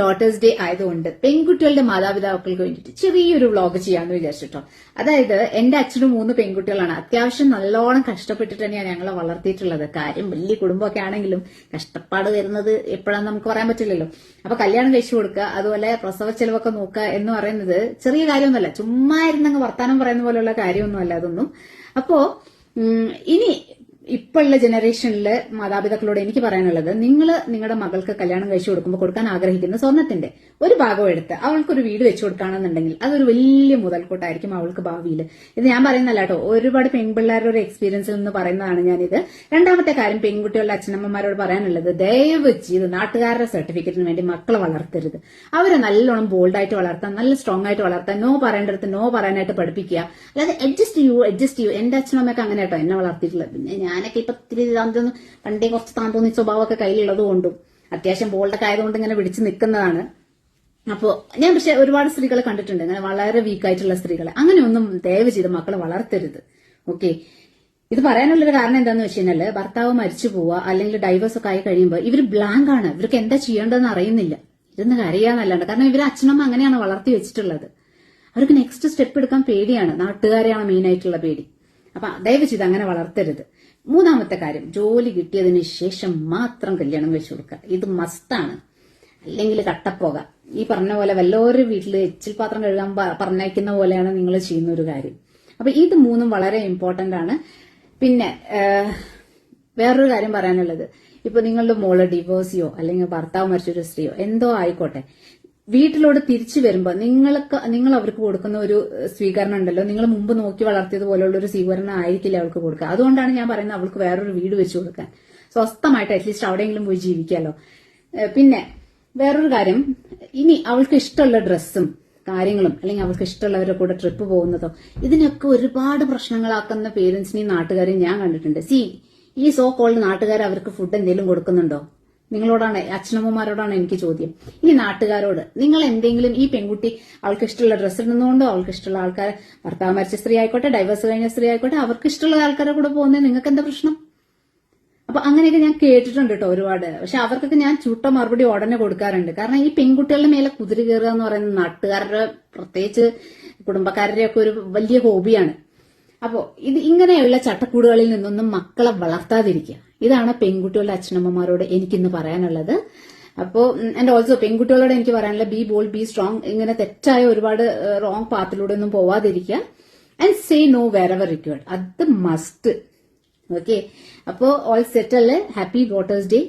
Daughters day ആയതുകൊണ്ട് പെൺകുട്ടികളുടെ മാതാപിതാക്കൾക്ക് വേണ്ടിയിട്ട് ചെറിയൊരു വ്ളോഗ് ചെയ്യാമെന്ന് വിചാരിച്ചിട്ടോ. അതായത് എന്റെ അച്ഛനും മൂന്ന് പെൺകുട്ടികളാണ്. അത്യാവശ്യം നല്ലോണം കഷ്ടപ്പെട്ടിട്ട് തന്നെയാണ് ഞങ്ങളെ വളർത്തിയിട്ടുള്ളത്. കാര്യം വലിയ കുടുംബമൊക്കെ ആണെങ്കിലും കഷ്ടപ്പാട് വരുന്നത് എപ്പോഴാന്ന് നമുക്ക് പറയാൻ പറ്റില്ലല്ലോ. അപ്പൊ കല്യാണം കഴിച്ചു കൊടുക്കുക അതുപോലെ പ്രസവ ചെലവൊക്കെ നോക്കുക എന്ന് പറയുന്നത് ചെറിയ കാര്യമൊന്നുമല്ല. ചുമ്മാ ഇരുന്നങ്ങ് വർത്താനം പറയുന്ന പോലെയുള്ള കാര്യമൊന്നുമല്ല അതൊന്നും. അപ്പോ ഇനി ഇപ്പോഴുള്ള ജനറേഷനിലെ മാതാപിതാക്കളോട് എനിക്ക് പറയാനുള്ളത് നിങ്ങൾ നിങ്ങളുടെ മകൾക്ക് കല്യാണം കഴിച്ചു കൊടുക്കുമ്പോൾ കൊടുക്കാൻ ആഗ്രഹിക്കുന്ന സ്വർണത്തിന്റെ ഒരു ഭാഗം എടുത്ത് അവൾക്കൊരു വീട് വെച്ചു കൊടുക്കുകയാണെന്നുണ്ടെങ്കിൽ അതൊരു വലിയ മുതൽക്കൂട്ടായിരിക്കും അവൾക്ക് ഭാവിയിൽ ഇത് ഞാൻ പറയുന്നല്ല കേട്ടോ ഒരുപാട് പെൺപിള്ളേരുടെ ഒരു എക്സ്പീരിയൻസിൽ നിന്ന് പറയുന്നതാണ് ഞാനിത്. രണ്ടാമത്തെ കാര്യം പെൺകുട്ടികളുടെ അച്ഛനമ്മമാരോട് പറയാനുള്ളത് ദയവ് ചെയ്ത് നാട്ടുകാരുടെ സർട്ടിഫിക്കറ്റിന് വേണ്ടി മക്കളെ വളർത്തരുത്. അവരെ നല്ലോണം ബോൾഡായിട്ട് വളർത്താൻ നല്ല സ്ട്രോങ് ആയിട്ട് വളർത്താൻ നോ പറയേണ്ടടുത്ത് നോ പറയാനായിട്ട് പഠിപ്പിക്കുക. അല്ലാതെ അഡ്ജസ്റ്റ് ചെയ്യൂ അഡ്ജസ്റ്റ് ചെയ്യൂ. എന്റെ അച്ഛനമ്മയൊക്കെ അങ്ങനെ കേട്ടോ എന്നെ വളർത്തിയിട്ടുള്ളത്. പിന്നെ ഞാനൊക്കെ ഇപ്പൊ ഇത്തിരി താന്തോന്ന് പണ്ടേ കുറച്ച് താന്തോന്നി സ്വഭാവമൊക്കെ കയ്യിലുള്ളത് കൊണ്ടും അത്യാവശ്യം ബോൾഡൊക്കെ ആയതുകൊണ്ട് ഇങ്ങനെ വിളിച്ച് നിൽക്കുന്നതാണ് അപ്പോ ഞാൻ പക്ഷെ ഒരുപാട് സ്ത്രീകളെ കണ്ടിട്ടുണ്ട്. അങ്ങനെ വളരെ വീക്കായിട്ടുള്ള സ്ത്രീകളെ. അങ്ങനെയൊന്നും ദയവ് ചെയ്ത് മക്കളെ വളർത്തരുത്. ഓക്കെ ഇത് പറയാനുള്ളൊരു കാരണം എന്താണെന്ന് വെച്ച് കഴിഞ്ഞാൽ ഭർത്താവ് മരിച്ചു പോവുക അല്ലെങ്കിൽ ഡൈവേഴ്സ് ഒക്കെ ആയി കഴിയുമ്പോൾ ഇവർ ബ്ലാങ്ക് ആണ്. ഇവർക്ക് എന്താ ചെയ്യേണ്ടതെന്ന് അറിയുന്നില്ല. ഇതൊന്ന് കരയാന്നല്ലാണ്ട്. കാരണം ഇവർ അച്ഛനമ്മ അങ്ങനെയാണ് വളർത്തി വെച്ചിട്ടുള്ളത്. അവർക്ക് നെക്സ്റ്റ് സ്റ്റെപ്പ് എടുക്കാൻ പേടിയാണ്. നാട്ടുകാരെയാണ് മെയിൻ ആയിട്ടുള്ള പേടി. അപ്പൊ ദയവ് ചെയ്ത് അങ്ങനെ വളർത്തരുത്. മൂന്നാമത്തെ കാര്യം ജോലി കിട്ടിയതിന് ശേഷം മാത്രം കല്യാണം കഴിച്ചു കൊടുക്കുക. ഇത് മസ്റ്റാണ് അല്ലെങ്കിൽ കട്ടപ്പോക. ഈ പറഞ്ഞ പോലെ വല്ലവരും വീട്ടിൽ എച്ചിൽ പാത്രം കഴുകാൻ പറഞ്ഞയക്കുന്ന പോലെയാണ് നിങ്ങൾ ചെയ്യുന്ന ഒരു കാര്യം. അപ്പൊ ഇത് മൂന്നും വളരെ ഇമ്പോർട്ടന്റ് ആണ്. പിന്നെ വേറൊരു കാര്യം പറയാനുള്ളത്. ഇപ്പൊ നിങ്ങളുടെ മോൾ ഡിവോഴ്സിയോ അല്ലെങ്കിൽ ഭർത്താവ് മരിച്ചൊരു സ്ത്രീയോ എന്തോ ആയിക്കോട്ടെ. വീട്ടിലോട് തിരിച്ചു വരുമ്പോൾ നിങ്ങൾക്ക് നിങ്ങൾ അവർക്ക് കൊടുക്കുന്ന ഒരു സ്വീകരണം ഉണ്ടല്ലോ. നിങ്ങൾ മുമ്പ് നോക്കി വളർത്തിയത് പോലെയുള്ള ഒരു സ്വീകരണം ആയിരിക്കില്ല അവൾക്ക് കൊടുക്കുക അതുകൊണ്ടാണ് ഞാൻ പറയുന്നത് അവൾക്ക് വേറൊരു വീട് വെച്ചു കൊടുക്കാൻ. സ്വസ്ഥമായിട്ട് അറ്റ്ലീസ്റ്റ് അവിടെയെങ്കിലും പോയി ജീവിക്കാമല്ലോ പിന്നെ വേറൊരു കാര്യം. ഇനി അവൾക്ക് ഇഷ്ടമുള്ള ഡ്രസ്സും കാര്യങ്ങളും അല്ലെങ്കിൽ അവൾക്ക് ഇഷ്ടമുള്ളവരുടെ കൂടെ ട്രിപ്പ് പോകുന്നതോ ഇതിനൊക്കെ ഒരുപാട് പ്രശ്നങ്ങളാക്കുന്ന പേരൻസിനെയും നാട്ടുകാരെയും ഞാൻ കണ്ടിട്ടുണ്ട്. സി ഈ സോ കോൾഡ് നാട്ടുകാർ അവർക്ക് ഫുഡ് എന്തെങ്കിലും കൊടുക്കുന്നുണ്ടോ? നിങ്ങളോടാണ് അച്ഛനമ്മമാരോടാണ് എനിക്ക് ചോദ്യം. ഇനി നാട്ടുകാരോട് നിങ്ങൾ എന്തെങ്കിലും ഈ പെൺകുട്ടി അവൾക്ക് ഇഷ്ടമുള്ള ഡ്രസ്സ് ഇടുന്നതുകൊണ്ടോ അവൾക്ക് ഇഷ്ടമുള്ള ആൾക്കാർ ഭർത്താവ് മരിച്ച സ്ത്രീ ആയിക്കോട്ടെ ഡൈവേഴ്സ് കഴിഞ്ഞ സ്ത്രീ ആയിക്കോട്ടെ അവർക്ക് ഇഷ്ടമുള്ള ആൾക്കാരെ കൂടെ പോകുന്നത് നിങ്ങൾക്ക് എന്താ പ്രശ്നം? അപ്പൊ അങ്ങനെയൊക്കെ ഞാൻ കേട്ടിട്ടുണ്ട് കേട്ടോ ഒരുപാട്. പക്ഷെ അവർക്കൊക്കെ ഞാൻ ചുട്ട മറുപടി ഉടനെ കൊടുക്കാറുണ്ട്. കാരണം ഈ പെൺകുട്ടികളുടെ മേലെ കുതിര കയറുക എന്ന് പറയുന്നത് നാട്ടുകാരുടെ പ്രത്യേകിച്ച് കുടുംബക്കാരുടെ ഒക്കെ ഒരു വലിയ ഹോബിയാണ് അപ്പോ ഇത് ഇങ്ങനെയുള്ള ചട്ടക്കൂടുകളിൽ നിന്നൊന്നും മക്കളെ വളർത്താതിരിക്കുക. ഇതാണ് പെൺകുട്ടികളുടെ അച്ഛനമ്മമാരോട് എനിക്കിന്ന് പറയാനുള്ളത്. അപ്പോ ആൻഡ് ഓൾസോ പെൺകുട്ടികളോട് എനിക്ക് പറയാനുള്ള ബി ബോൾ ബി സ്ട്രോങ് ഇങ്ങനെ തെറ്റായ ഒരുപാട് റോങ് പാത്തിലൂടെ ഒന്നും പോവാതിരിക്കുക. And say no whatever required അത് മസ്റ്റ് ഓക്കെ അപ്പോ ഓൾ സെറ്റ് അല്ലേ ഹാപ്പി വോട്ടേഴ്സ് ഡേ